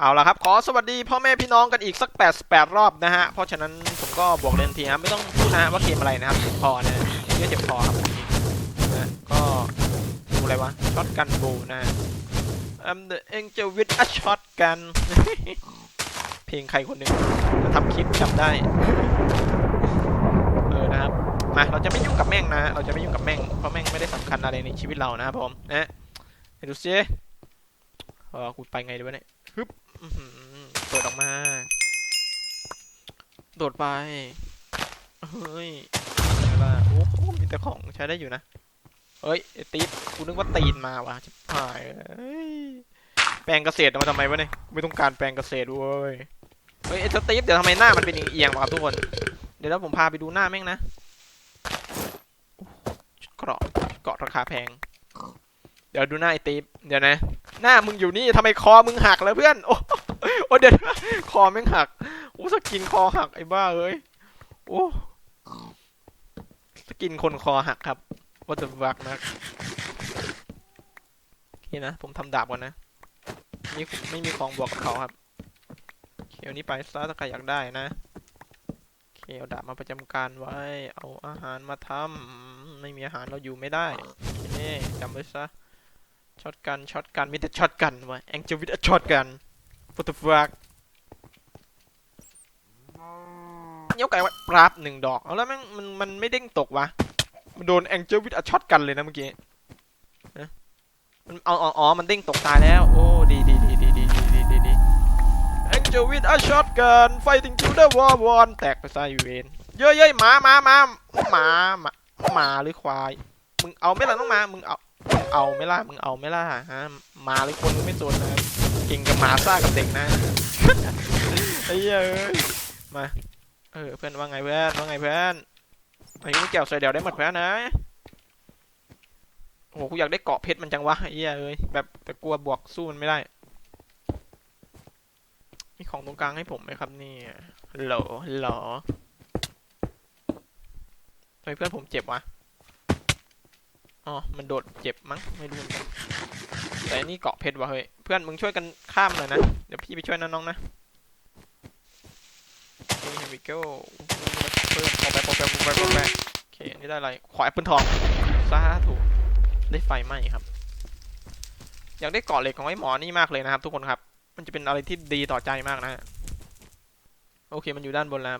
เอาละครับ ขอสวัสดีพ่อแม่พี่น้องกันอีกสัก 88 รอบนะฮะ เพราะฉะนั้นผมก็บอกเลยทันทีนะไม่ต้องพูดนะฮะว่าเกมอะไรนะครับเจ็บคอนะเยอะเจ็บคอครับนะก็ดูอะไรวะช็อตกันบูนะ I'm the angel with a shotgun เพลงใครคนหนึ่งจะทำคลิปจำได้เออนะครับมาเราจะไม่ยุ่งกับแม่งนะ เราจะไม่ยุ่งกับแม่งเพราะแม่งไม่ได้สำคัญอะไรในชีวิตเรานะครับผมนะดูซิเออกูไปไงดีวะเนี่ยฮึบ โดดออกมา โดดไป เฮ้ยอะไรล่ะโอ้โหมีแต่ของใช้ได้อยู่นะ เฮ้ยติ๊บกูนึกว่าตีนมาวะชิบหายแปลงเกษตรมาทำไมวะเนี่ย ไม่ต้องการแปลงเกษตรเว้ย เฮ้ยไอ้สตีฟเดี๋ยวทำไมหน้ามันเป็นเอียงวะครับทุกคน เดี๋ยวแล้วผมพาไปดูหน้าแม่งนะจุดเกราะเกราะราคาแพง เดี๋ยวดูหน้าไอ้ตีฟเดี๋ยวนะ หน้ามึงอยู่นี่ทำไมคอมึงหักแล้วเพื่อน โอ้ โอ้เดี๋ยวคอแม่งหักโอ้สกินคอหักไอ้บ้าเอ้ยโอ้สกินคนคอหักครับว่าจะวักนะโอเคนะ ผมทำดาบก่อนนะนี่ไม่มีของบวกกับเขาครับเคเอานี้ไปซะถ้าใครอยากได้นะเคเอาดาบมาประจำการไว้ เอาอาหารมาทำไม่มีอาหารเราอยู่ไม่ได้โอเคจำไว้ซะช็อตกันช็อตกันมีแต่ช็อตกันวะแองเจลวิทช็อตกัน ฟุตฟักเนี้ยไก่ว่าปราบหนึ่งดอก เอาแล้วแม่งมันมันไม่เด้งตกวะ มันโดนแองเจลวิทช็อตกันเลยนะเมื่อกี้นะมันเอาอ๋ออ๋อมันเด้งตกตายแล้ว โอ้ ดีดีดีดีดีดีดีดีดีแองเจลวิทช็อตกันไฟติงทูเดอร์วอร์วอนแตกไปซะอยู่เวนเย้ยเย้ยหมาหมาหมาหมาหมาหมาหรือควาย มึงเอาไม่ล่ะน้องหมา มึงเอา เอาไม่ล่ะ มึงเอาไม่ล่ะฮะหมาหรือคนมึงไม่สนนะ เก่งกับหมาซ่ากับเด็กนะไอ้เหี้ยเอ้ยมาเออเพื่อนว่าไงเพื่อนว่าไงเพื่อนไอ้นี่แก้วใส่เดี่ยวได้หมดเพื่อนนะโอ้โหกูอยากได้เกาะเพชรมันจังวะไอ้เหี้ยเอ้ยแบบแต่กลัวบวกสู้มันไม่ได้มีของตรงกลางให้ผมไหมครับเนี่ยฮัลโหลฮัลโหลทำไมเพื่อนผมเจ็บวะ อ๋อ มันโดดเจ็บมั้ง ไม่รู้เหมือนกัน แต่อันนี่เกาะเพชรวะเฮ้ย เพื่อนมึงช่วยกันข้ามหน่อยนะ เดี๋ยวพี่ไปช่วยน้องๆนะโอเค here we go เพิ่มปอไปปอไปปอไปปอไปโอเคอันนี้ได้อะไร ขอแอปเปิลทองสาธุได้ไฟไหม้ครับ อยากได้เกาะเหล็กของไอ้หมอนี่มากเลยนะครับ ทุกคนครับ มันจะเป็นอะไรที่ดีต่อใจมากนะโอเคมันอยู่ด้านบนแล้ว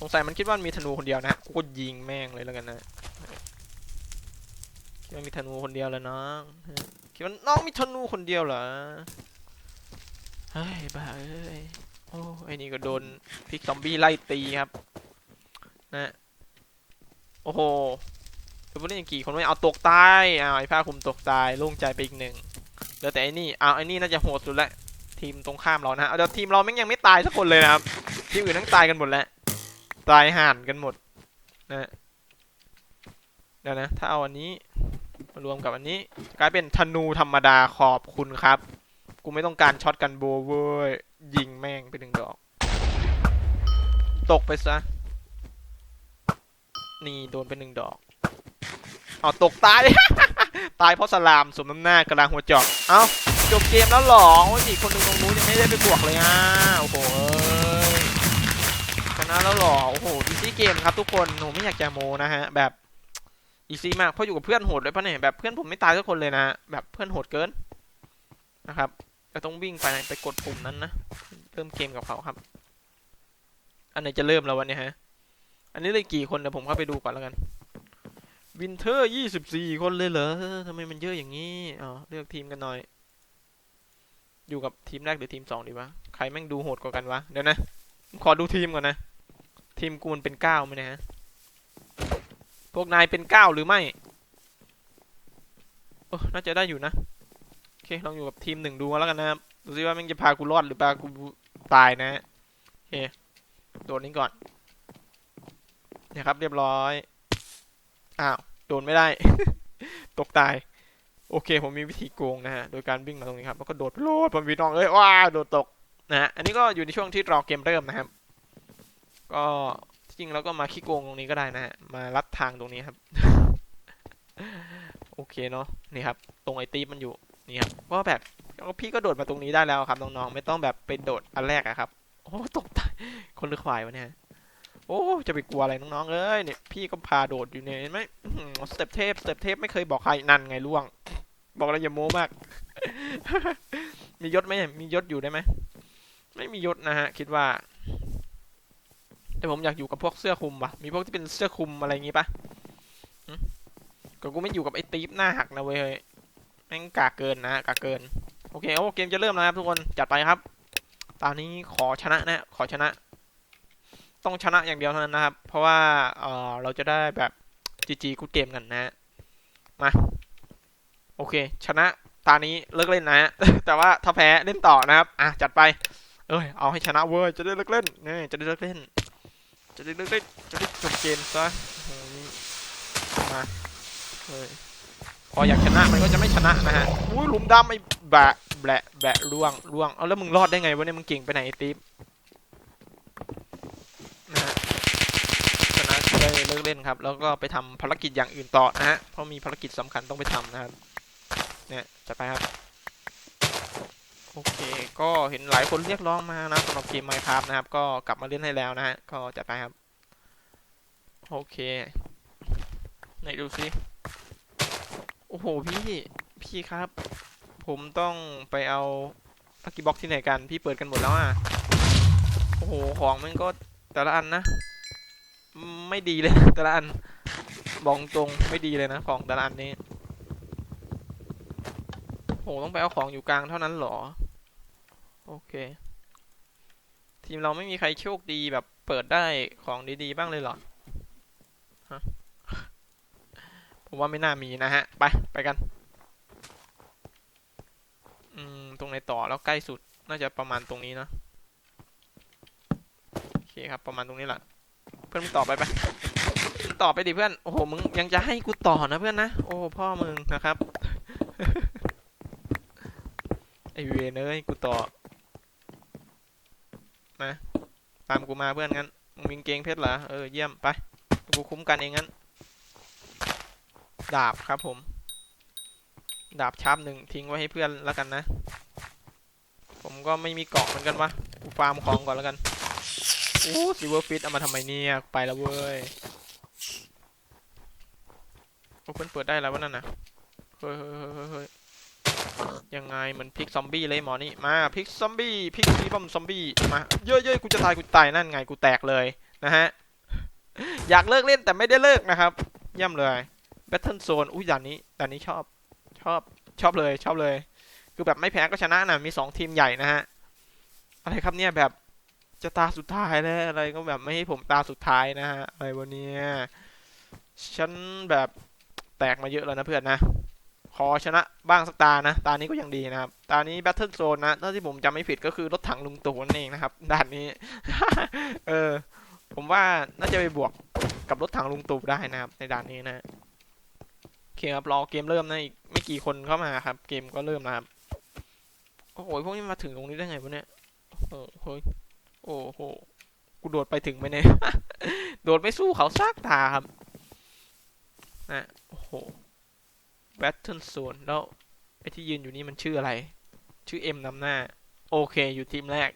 สงสัยมันคิดว่ามีธนูคนเดียวนะกูก็ยิงแม่งเลยแล้วกันนะ คิดว่มีธนูคนเดียวเหรอน้องคิดว่าน้องมีธนูคนเดียวเหรอเฮ้ยบ้าเอ้ยโอ้ไอ้นี่ก็โดนพิกซอมบี้ไล่ตีครับนะโอ้โหเดี๋ยวพวกนี้ยังกี่คนไม่เอาตกตายอ้าวไอ้ผ้าคลุมตกตายโล่งใจไปอีกหนึ่งเหลือแต่ไอ้นี่อ้าวไอ้นี่น่าจะโหดสุดละทีมตรงข้ามเรานะเอาเดี๋ยวทีมเราแม่งยังไม่ตายสักคนเลยนะครับทีมอื่นทั้งตายกันหมดแล้วตายห่านกันหมดนะเดี๋ยวนะ ถ้าเอาอันนี้ารวมกับอันนี้กลายเป็นธนูธรรมดาขอบคุณครับ กูไม่ต้องการช็อตกันโบเว้ยยิงแม่งไปหนึ่งดอก ตกไปซะ นี่โดนไปหนึ่งดอกเอาตกตาย ตายเพราะสลามสมน้ำหน้ากระลางหัวจอก เอ้าจบเกมแล้วหรอโอ้ยอีกคนหนึ่งตรงนู้นยังไม่ได้ไปบวกเลยอะโอ้โหชนะแล้วหรอโอ้โหดีซี่เกมครับทุกคนหนูไม่อยากจะโมนะฮะแบบ อีซี่มากเพราะอยู่กับเพื่อนโหดด้วยปะเนี่ยแบบเพื่อนผมไม่ตายทุกคนเลยนะแบบเพื่อนโหดเกินนะครับจะต้องวิ่งไปไปกดปุ่มนั้นนะเริ่มเกมกับเขาครับ อันไหนจะเริ่มแล้ววันนี้ฮะ อันนี้เลยกี่คนเดี๋ยวผมเข้าไปดูก่อนแล้วกันวินเทอร์ยี่สิบสี่คนเลยเหรอทำไมมันเยอะอย่างนี้อ๋อเลือกทีมกันหน่อย อยู่กับทีมแรกหรือทีมสองดีวะใครแม่งดูโหดกว่ากันวะเดี๋ยวนะขอดูทีมก่อนนะ ทีมกูมันเป็นเก้าไหมเนะฮะ พวกนายเป็นเก้าหรือไม่โอ้น่าจะได้อยู่นะ โอเค ลองอยู่กับทีมหนึ่งดูแล้วกันนะครับ ดูซิว่ามันจะพากูรอดหรือพากูตายนะ โอเค โดนนี้ก่อนเนี่ยครับเรียบร้อย อ้าว โดนไม่ได้ ตกตาย โอเค ผมมีวิธีโกงนะฮะ โดยการวิ่งมาตรงนี้ครับ แล้วก็โดดโลดผมวีน้องเอ้ย ว้า โดดตกนะฮะ อันนี้ก็อยู่ในช่วงที่รอเกมเริ่มนะครับ ก็ จริงๆแล้วก็มาขี้โกงตรงนี้ก็ได้นะฮะ มาลัดทางตรงนี้ครับ โอเคเนาะ นี่ครับ ตรงไอตีมันอยู่ นี่ครับเพราะว่าแบบพี่ก็โดดมาตรงนี้ได้แล้วครับน้องๆ ไม่ต้องแบบไปโดดอันแรกอะครับ โอ้ตกใจคนหรือควายวะเนี่ย โอ้ จะไปกลัวอะไรน้องๆเอ้ย เนี่ยพี่ก็พาโดดอยู่เนี่ยเห็นไหมสเต็ปเทพ สเต็ปเทพไม่เคยบอกใครนั่นไงล่วง บอกแล้วอย่าโม้มาก มียศไหมมียศอยู่ได้ไหม ไม่มียศนะฮะ คิดว่า แต่ผมอยากอยู่กับพวกเสื้อคลุมปะมีพวกที่เป็นเสื้อคลุมอะไรอย่างงี้ปะก็กูไม่อยู่กับไอ้ตีฟหน้าหักนะเว้ยแม่งกากเกินนะกากเกิน โอเคโอ้เกมจะเริ่มแล้วครับทุกคน จัดไปครับ ตอนนี้ขอชนะนะ ขอชนะ ต้องชนะอย่างเดียวเท่านั้นนะครับ เพราะว่าเออเราจะได้แบบจีจีกูเกมกันนะ มา โอเค ชนะตานี้เลิกเล่นนะฮะแต่ว่าถ้าแพ้เล่นต่อนะครับ อะจัดไป เอ้ย เอาให้ชนะเว้ย จะได้เลิกเล่นนี่จะได้เลิกเล่น จะได้เลิกเล่นจะได้จบเกมซะมาเฮ้ยพออยากชนะมันก็จะไม่ชนะนะฮะอุ้ยหลุมดำไอ้แบะแบะแบะล่วงล่วงเอาแล้วมึงรอดได้ไงวะเนี่ยมึงเก่งไปไหนไอ้ติ๊บนะฮะชนะจะได้เลิกเล่นครับ แล้วก็ไปทำภารกิจอย่างอื่นต่อนะฮะเพราะมีภารกิจสำคัญต้องไปทำนะครับเนี่ยจะไปครับ โอเค ก็เห็นหลายคนเรียกร้องมานะสำหรับเกม Minecraft นะครับ ก็กลับมาเล่นให้แล้วนะฮะ ก็จัดไปครับ โอเค ไหนดูสิโอ้โหพี่ พี่ครับ ผมต้องไปเอาลักกี้บ็อกที่ไหนกัน พี่เปิดกันหมดแล้วอะ โอ้โห ของมันก็แต่ละอันนะ ไม่ดีเลย แต่ละอัน บอกตรงไม่ดีเลยนะ ของแต่ละอันนี้โห ต้องไปเอาของอยู่กลางเท่านั้นหรอ โอเค ทีมเราไม่มีใครโชคดีแบบเปิดได้ของดีๆ บ้างเลยเหรอฮะผมว่าไม่น่ามีนะฮะ ไป ไปกัน อืม ตรงไหนต่อแล้วใกล้สุด น่าจะประมาณตรงนี้เนอะโอเคครับ ประมาณตรงนี้แหละ เพื่อนมึงต่อไปไปมึงต่อไปดิเพื่อน โอ้โห มึงยังจะให้กูต่อนะเพื่อนนะ โอ้พ่อมึงนะครับ ไอเวนเอ้ยกูต่อ มาตามกูมาเพื่อนงั้นมึงมีกางเกงเพชรเหรอเออเยี่ยมไปกูคุ้มกันเองงั้น ดาบครับผม ดาบชาร์ปหนึ่งทิ้งไว้ให้เพื่อนแล้วกันนะ ผมก็ไม่มีเกาะเหมือนกันวะกูฟาร์มของก่อนแล้วกันอู้ซิเวอร์ฟิตเอามาทำไมเนี่ยไปแล้วเว้ยโอ้เพื่อนเปิดได้แล้ววะนั่นนะเฮ้ยเฮ้ยเฮ้ย ยังไงมือนพลิกซอมบี้เลยหมอนี่มาพลิกซอมบี้พลิกซีบอมซอมบี้มาเย้ยๆกูจะตายกูตายนั่นไงกูแตกเลยนะฮะอยากเลิกเล่นแต่ไม่ได้เลิกนะครับเยี่ยมเลยแบทเทิลโซนอุ้ยด่านนี้ด่านนี้ชอบชอบชอบเลยชอบเลย คือแบบไม่แพ้ก็ชนะนะมีสองทีมใหญ่นะฮะอะไรครับเนี่ยแบบจะตาสุดท้ายแล้วอะไรก็แบบไม่ให้ผมตาสุดท้ายนะฮะอะไรวะเนี่ยฉันแบบแตกมาเยอะแล้วนะเพื่อนนะ ขอชนะบ้างสักตานะ ตานี้ก็ยังดีนะครับ ตานี้ Battle Zone นะถ้าที่ผมจำไม่ผิดก็คือรถถังลุงตู่นั่นเองนะครับด่านนี้ เออ ผมว่าน่าจะไปบวกกับรถถังลุงตู่ได้นะครับ ในด่านนี้นะโอเคครับรอเกมเริ่มนะอีกไม่กี่คนเข้ามาครับ เกมก็เริ่มนะครับโอ้โหพวกนี้มาถึงตรงนี้ได้ไงวะเนี่ยโอ้โหโอ้โหกูโดดไปถึงไหมเนี่ยโดดไม่สู้เขาซากตาครับนะโอ้โห Battle Zone แล้วไอที่ยืนอยู่นี่มันชื่ออะไร ชื่อเอ็มนำหน้า โอเค อยู่ทีมแรก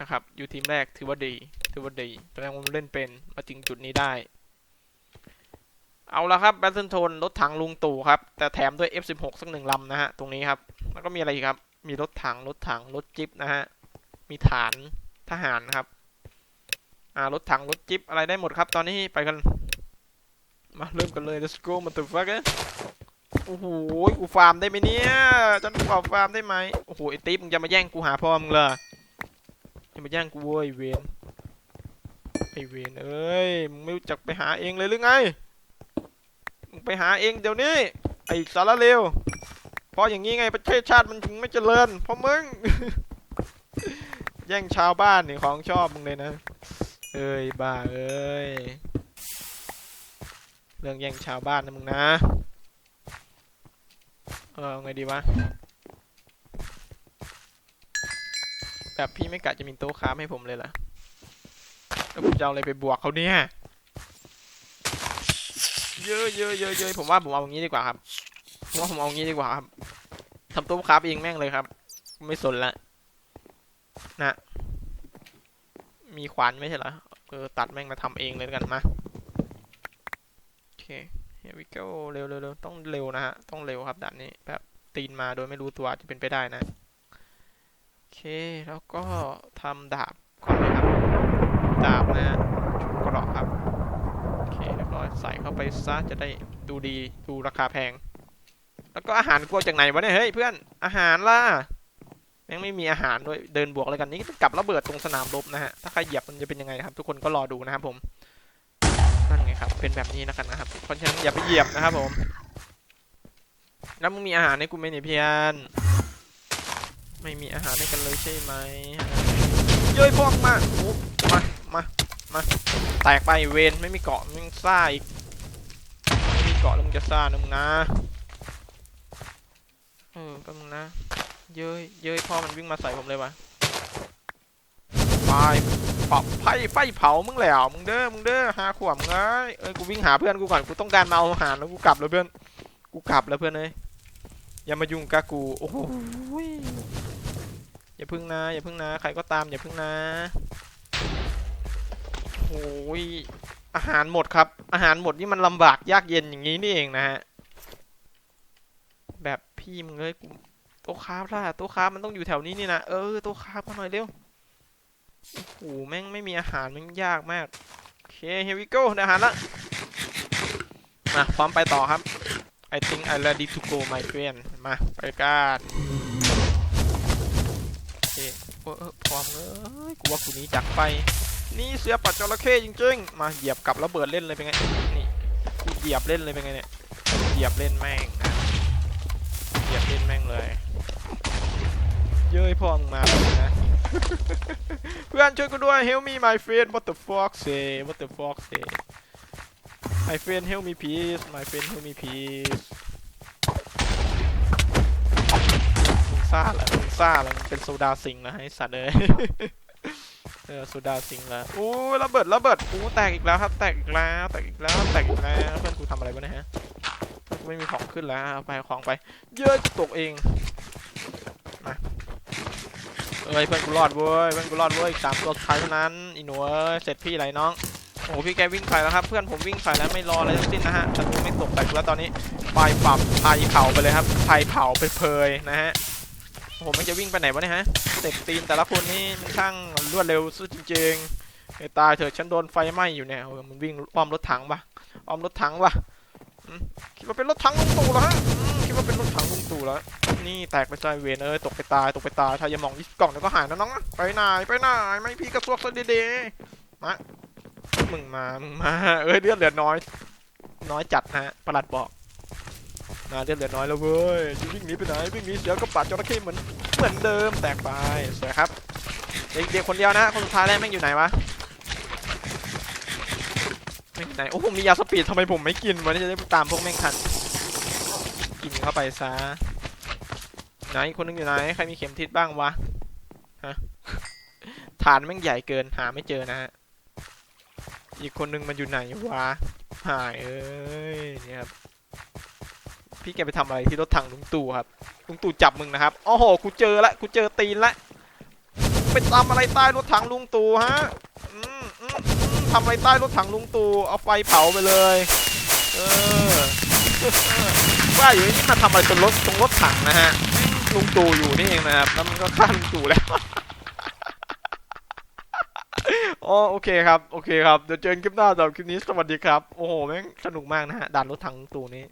นะครับ อยู่ทีมแรกถือว่าดี ถือว่าดีแสดงว่าเล่นเป็นมาถึงจุดนี้ได้ เอาละครับ Battle Zone รถถังลุงตู่ครับ แต่แถมด้วย F16 สักหนึ่งลำนะฮะ ตรงนี้ครับ แล้วก็มีอะไรอีกครับ มีรถถัง รถถัง รถจิ๊บนะฮะ มีฐานทหารนะครับ อ่า รถถัง รถจิ๊บอะไรได้หมดครับ ตอนนี้ไปกัน มาเริ่มกันเลย let's go มาตึกฟักโอ้โห กูฟาร์มได้ไหมเนี่ยฉันขอฟาร์มได้ไหมโอ้โห ไอติ๊บมึงจะมาแย่งกูหาพ่อมึงเลยจะมาแย่งกูเว้ยเวนไอเวนเอ้ย มึงไม่รู้จักไปหาเองเลยหรือไง มึงไปหาเองเดี๋ยวนี้ ไอสารเลวเพราะอย่างนี้ไงประเทศชาติมันถึงไม่เจริญ เพราะมึง แย่งชาวบ้านนี่ของชอบมึงเลยนะ เอ้ยบ้าเอ้ย เรื่องแย่งชาวบ้านนะมึงนะ เออเอาไงดีวะ แบบพี่ไม่กะจะมีโต๊ะค้ามให้ผมเลยล่ะแล้วผมจะเอาอะไรไปบวกเขาเนี่ย เยอะเยอะเยอะเยอะผมว่าผมเอาอย่างนี้ดีกว่าครับ ผมว่าผมเอาอย่างนี้ดีกว่าครับทำโตู้คราเองแม่งเลยครับ ไม่สนละ นะ มีขวานไม่ใช่เหรอ เออตัดแม่งมาทำเองเลยกันมา เค here we go เร็วเร็วเร็วต้องเร็วนะฮะ ต้องเร็วครับด่านนี้ แบบตีนมาโดยไม่รู้ตัวจะเป็นไปได้นะ โอเค แล้วก็ทำดาบก่อนเลยครับ ดาบนะฮะชุดกราะครับ โอเคเรียบร้อยใส่เข้าไปซะจะได้ดูดีดูราคาแพง แล้วก็อาหารกลัวจากไหนวะเนี่ย เฮ้ยเพื่อน อาหารล่ะแม่งไม่มีอาหารด้วย เดินบวกอะไรกันนี่กับระเบิดตรงสนามรบนะฮะ ถ้าใครเหยียบมันจะเป็นยังไงครับ ทุกคนก็รอดูนะครับผม ครับ เป็นแบบนี้นะกันนะครับเพราะฉะนั้นอย่าไปเหยียบนะครับผม แล้วมึงมีอาหารให้กูไหมเนี่ยเพียนไม่มีอาหารให้กันเลยใช่ไหมเย้ยพวกมาโอ้มา มา มา แตกไปเวนไม่มีเกาะมึงซ่าอีก ไม่มีเกาะแล้วมึงจะซ่านะมึงนะเออแป๊บนึงนะ เย้ยเย้ยพ่อมันวิ่งมาใส่ผมเลยวะไฟเผาไฟไฟเผามึงแล้วมึงเด้อมึงเด้อหาขวบมึงเอ้ยเอ้ยกูวิ่งหาเพื่อนกูก่อนกูต้องการมาเอาอาหารแล้วกูกลับแล้วเพื่อนกูกลับแล้วเพื่อนเอ้ยอย่ามายุ่งกับกูโอ้โหยอย่าพึ่งนะอย่าพึ่งนะใครก็ตามอย่าพึ่งนะโอ้ยอาหารหมดครับ อาหารหมดนี่มันลำบากยากเย็นอย่างนี้นี่เองนะฮะแบบพี่มึงเลยกูโต๊ะคราฟล่ะโต๊ะครามันต้องอยู่แถวนี้นี่นะเออโต๊ะครามาหน่อยเร็ว โอ้โหแม่งไม่มีอาหารแม่งยากมาก โอเค here we go ได้อาหารละมาพร้อมไปต่อครับ I think I ready to go my friend มา ไปกันโอเคเออเออพร้อมเลยกูว่ากูนี้จากไป นี่เสือปัดจระเข้จริงๆ มาเหยียบกับระเบิดเล่นเลยเป็นไง นี่กูเหยียบเล่นเลยเป็นไงเนี่ย เหยียบเล่นแม่งเหยียบเล่นแม่งเลย เย้ยพ่อมึงมาแล้วนะ พื่อนช่วยกูด้วย help me my friend what the fuck say what the fuck say my friend help me please my friend help me please มึงซ่าแหละมึงซ่าแหละเป็นโซดาสิงห์นะไอ้สัตว์เลยเออโซดาสิงห์ละอู้ระเบิดระเบิดอู้แตกอีกแล้วครับ แตกอีกแล้วแตกอีกแล้วแตกอีกแล้วเพื่อนกูทำอะไรวะเนี่ยฮะไม่มีของขึ้นแล้วไปของไป เยอะตกเอง เอ้ยเพื่อนกูรอดเว้ยเพื่อนกูรอดเว้ยอีกสามตัวท้ายเท่านั้นอีหนูเสร็จพี่ไรน้องโอ้โหพี่แกวิ่งใส่แล้วครับเพื่อนผมวิ่งใส่แล้วไม่รออะไรทั้งสิ้นนะฮะศัตรูไม่ตกใส่กูแล้วตอนนี้ไฟปรับไฟเผาไปเลยครับไฟเผาไปเพยนะฮะโอ้โหมันจะวิ่งไปไหนวะเนี่ยฮะเต็ปตีนแต่ละคนนี่มันช่างรวดเร็วสุดจริงๆไอ้ตายเถอะฉันโดนไฟไหม้อยู่เนี่ยโอ้โหมันวิ่งอ้อมรถถังปะอ้อมรถถังปะ คิดว่าเป็นรถถังลุงตู่เหรอฮะคิดว่าเป็นรถถังลุงตู่แล้ว นี่แตกไปใจเวนเอ้ยตกไปตายตกไปตายถ้าอย่ามองยี่กล่องเดี๋ยวก็หายนะน้องนะไปไหนไปไหนไม่พี่กระซวกซะดีๆมามึงมามึงมาเอ้ยเลือดเหลือน้อย น้อยจัดฮะประหลัดบอกนะเลือดเหลือน้อยแล้วเว้ยจะวิ่งหนีไปไหนวิ่งหนีเสือก็ปัดจระเข้เหมือนเหมือนเดิมแตกไปสวยครับเด็กเด็กคนเดียวนะคนสุดท้ายแล้วแม่งอยู่ไหนวะ ไหนโอ้ผมมียาสปีดทำไมผมไม่กินวะนี่จะได้ตามพวกแม่งทันกินเข้าไปซะไหนคนนึงอยู่ไหนใครมีเข็มทิศบ้างวะฮะฐานแม่งใหญ่เกินหาไม่เจอนะฮะอีกคนนึงมันอยู่ไหนวะหายเอ้ยเนี่ยครับพี่แกไปทำอะไรที่รถถังลุงตู่ครับลุงตู่จับมึงนะครับโอ้โหกูเจอละกูเจอตีนละไปทำอะไรใต้รถถังลุงตู่ฮะอืมอืม ทำอะไรใต้รถถังลุงตู่เอาไฟเผาไปเลย เออว่าอยู่นี่มาทำอะไรตรงรถตรงรถถังนะฮะลุงตู่อยู่นี่เองนะครับแล้วมันก็ฆ่าลุงตู่แล้วอ๋อโอเคครับ โอเคครับ เดี๋ยวเจอกันคลิปหน้าสำหรับคลิปนี้สวัสดีครับ โอ้โห แม่งสนุกมากนะฮะด่านรถถังลุงตู่นี้